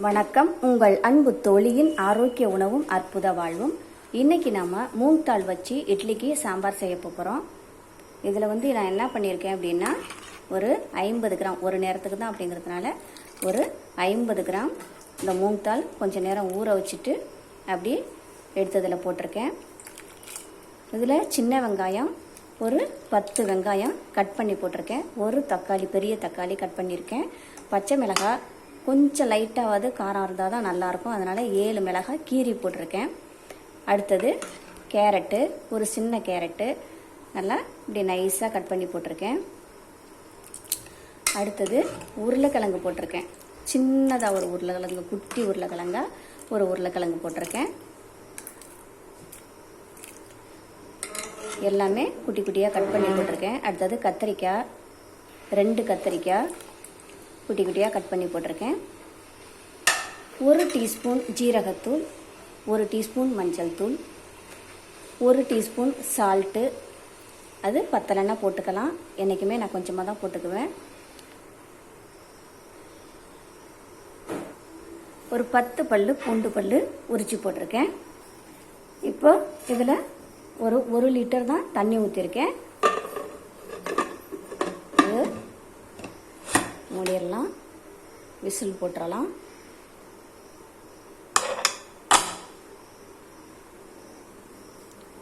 வணக்கம். உங்கள் அன்பு தோழியின் ஆரோக்கிய உணவும் அற்புத வாழ்வும். இன்னைக்கு நாம மூங் வச்சு இட்லிக்கு சாம்பார் செய்ய போகிறோம் இதில் வந்து நான் என்ன பண்ணியிருக்கேன் அப்படின்னா ஒரு ஐம்பது கிராம் ஒரு நேரத்துக்கு தான் அப்படிங்கிறதுனால ஒரு ஐம்பது கிராம் இந்த மூங் கொஞ்சம் நேரம் ஊற வச்சுட்டு அப்படி எடுத்ததில் போட்டிருக்கேன். இதில் சின்ன வெங்காயம் ஒரு பத்து வெங்காயம் கட் பண்ணி போட்டிருக்கேன். ஒரு தக்காளி பெரிய தக்காளி கட் பண்ணியிருக்கேன். பச்சை மிளகாய் கொஞ்சம் லைட்டாவது காரம் இருந்தால் தான் நல்லாயிருக்கும். அதனால் ஏழு மிளகாய் கீரி போட்டிருக்கேன். அடுத்தது கேரட்டு ஒரு சின்ன கேரட்டு. நல்லா இப்படி நைஸாக கட் பண்ணி போட்டிருக்கேன். அடுத்தது உருளைக்கிழங்கு போட்டிருக்கேன். சின்னதாக ஒரு உருளைக்கிழங்கு குட்டி உருளைக்கிழங்காக ஒரு உருளைக்கிழங்கு போட்டிருக்கேன். எல்லாமே குட்டி குட்டியாக கட் பண்ணி போட்டிருக்கேன். அடுத்தது கத்திரிக்காய் ரெண்டு கத்திரிக்காய் குட்டி குட்டியாக கட் பண்ணி போட்டிருக்கேன். ஒரு டீஸ்பூன் ஜீரகத்தூள் ஒரு டீஸ்பூன் மஞ்சள் தூள் ஒரு டீஸ்பூன் சால்ட்டு. அது பத்தலைன்னா போட்டுக்கலாம். என்றைக்குமே நான் கொஞ்சமாக தான் போட்டுக்குவேன். ஒரு பத்து பல்லு பூண்டு பல்லு உரிச்சு போட்டிருக்கேன். இப்போ இதில் ஒரு ஒரு லிட்டர் தான் தண்ணி ஊற்றிருக்கேன் மூடிடலாம். விசில் போட்டுறலாம்.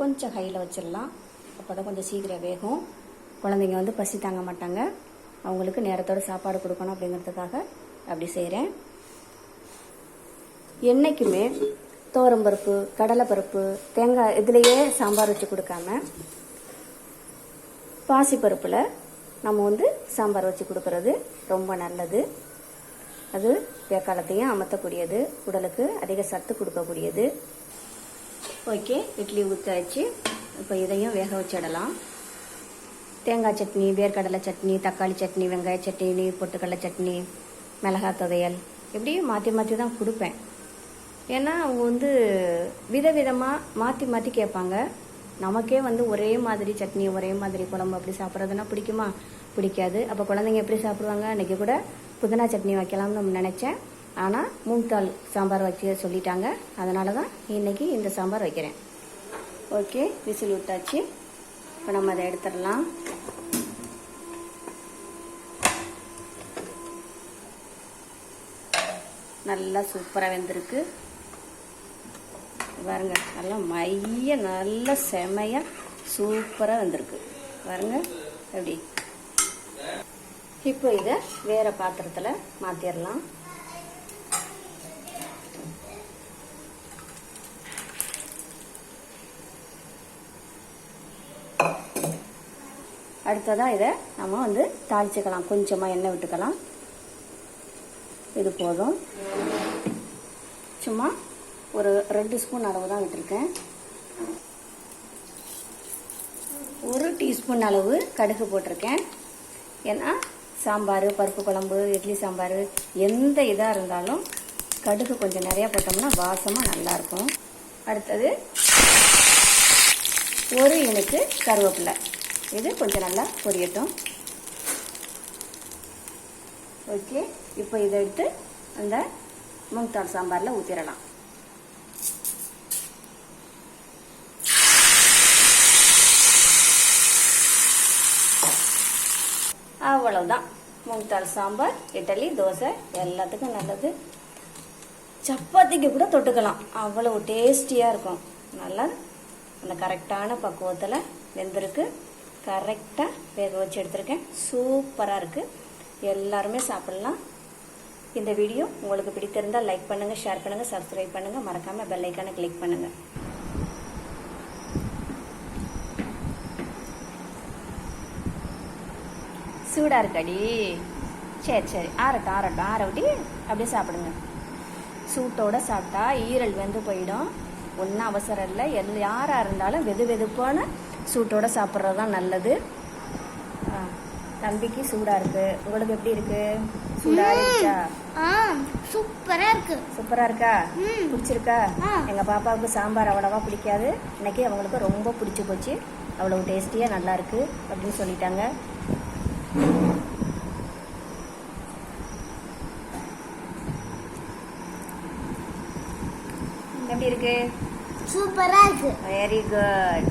கொஞ்சம் கையில் வச்சிடலாம். அப்போ தான் கொஞ்சம் சீக்கிரம் வேகும். குழந்தைங்க வந்து பசி தாங்க மாட்டாங்க. அவங்களுக்கு நேரத்தோட சாப்பாடு கொடுக்கணும் அப்படிங்கிறதுக்காக அப்படி செய்கிறேன் என்றைக்குமே துவரம்பருப்பு கடலைப்பருப்பு தேங்காய் இதுலேயே சாம்பார் வச்சு கொடுக்காம பாசிப்பருப்பில் நம்ம வந்து சாம்பார் வச்சு கொடுக்கறது ரொம்ப நல்லது. அது வேக்காலத்தையும் அமர்த்தக்கூடியது. உடலுக்கு அதிக சத்து கொடுக்கக்கூடியது. ஓகே இட்லி ஊற்றாச்சு இப்போ இதையும் வேக வச்சிடலாம். தேங்காய் சட்னி வேர்க்கடலை சட்னி தக்காளி சட்னி வெங்காய சட்னி பொட்டுக்கடலை சட்னி மிளகாய் துவையல். இப்படியும் மாற்றி மாற்றி தான் கொடுப்பேன். ஏன்னா அவங்க வந்து விதவிதமாக மாற்றி மாற்றி கேட்பாங்க. நமக்கே வந்து ஒரே மாதிரி சட்னி ஒரே மாதிரி குழம்பு அப்படி சாப்பிட்றதுனா பிடிக்குமா? பிடிக்காது. அப்போ குழந்தைங்க எப்படி சாப்பிடுவாங்க? அன்றைக்கி கூட புதினா சட்னி வைக்கலாம்னு நம்ம நினச்சேன். ஆனால் மூங்கால் சாம்பார் வச்சு சொல்லிட்டாங்க. அதனால தான் இன்னைக்கு இந்த சாம்பார் வைக்கிறேன். ஓகே விசில் விட்டாச்சு. இப்போ நம்ம அதை எடுத்துடலாம். நல்லா சூப்பராக வெந்திருக்கு. பாருங்க நல்லா மைய நல்லா செமையாக சூப்பராக வந்திருக்கு. பாருங்க எப்படி? இப்போ இதை வேற பாத்திரத்தில் மாற்றிடலாம் அடுத்ததாக இதை நம்ம வந்து தாளிச்சுக்கலாம். கொஞ்சமாக எண்ணெய் விட்டுக்கலாம். இது போதும். சும்மா ஒரு ரெண்டு ஸ்பூன் அளவு தான் விட்டுருக்கேன். ஒரு டீஸ்பூன் அளவு கடுகு போட்டிருக்கேன். ஏன்னா சாம்பார் பருப்பு குழம்பு இட்லி சாம்பார் எந்த இதாக இருந்தாலும் கடுகு கொஞ்சம் நிறையா போட்டோம்னா வாசமாக நல்லாயிருக்கும் அடுத்தது ஒரு இனுக்கு கருவேப்பிலை. இது கொஞ்சம் நல்லா பொரியட்டும். ஓகே இப்போ இதை எடுத்து அந்த மூங்தால் சாம்பாரில் ஊற்றிடலாம் அவ்வளவுதான். மூங்தால் சாம்பார் இட்லி தோசை எல்லாத்துக்கும் நல்லது. சப்பாத்திக்கு கூட தொட்டுக்கலாம். அவ்வளவு டேஸ்டியாக இருக்கும். நல்லா அந்த கரெக்டான பக்குவத்தில் வெந்திருக்கு. கரெக்டாக வேக வச்சு எடுத்திருக்கேன். சூப்பராக இருக்குது எல்லாருமே சாப்பிட்லாம். இந்த வீடியோ உங்களுக்கு பிடித்திருந்தால் லைக் பண்ணுங்கள் ஷேர் பண்ணுங்கள் சப்ஸ்கிரைப் பண்ணுங்கள் மறக்காமல் பெல் ஐக்கானை கிளிக் பண்ணுங்கள் சூடாக இருக்காடி. சரி சரி ஆறட்டும் ஆறட்டும் ஆற விட்டி அப்படியே சாப்பிடுங்க. சூட்டோட சாப்பிட்டா ஈரல் வெந்து போயிடும். ஒன்றும் அவசரம் இல்லை. எல் யாராக இருந்தாலும் வெது வெதுப்பான சூட்டோட சாப்பிட்றது தான் நல்லது தம்பிக்கு சூடாக இருக்கு. உங்களுக்கு எப்படி இருக்கு? சூடாக இருக்கா ஆ சூப்பரா இருக்கு. சூப்பராக இருக்கா? ம். பிடிச்சிருக்கா. எங்கள் பாப்பாவுக்கு சாம்பார் அவ்வளோவா பிடிக்காது. இன்னைக்கு அவங்களுக்கு ரொம்ப பிடிச்சி போச்சு. அவ்வளோ டேஸ்டியாக நல்லா இருக்கு அப்படின்னு சொல்லிட்டாங்க. எப்படி இருக்கு? சூப்பரா இருக்கு. Very good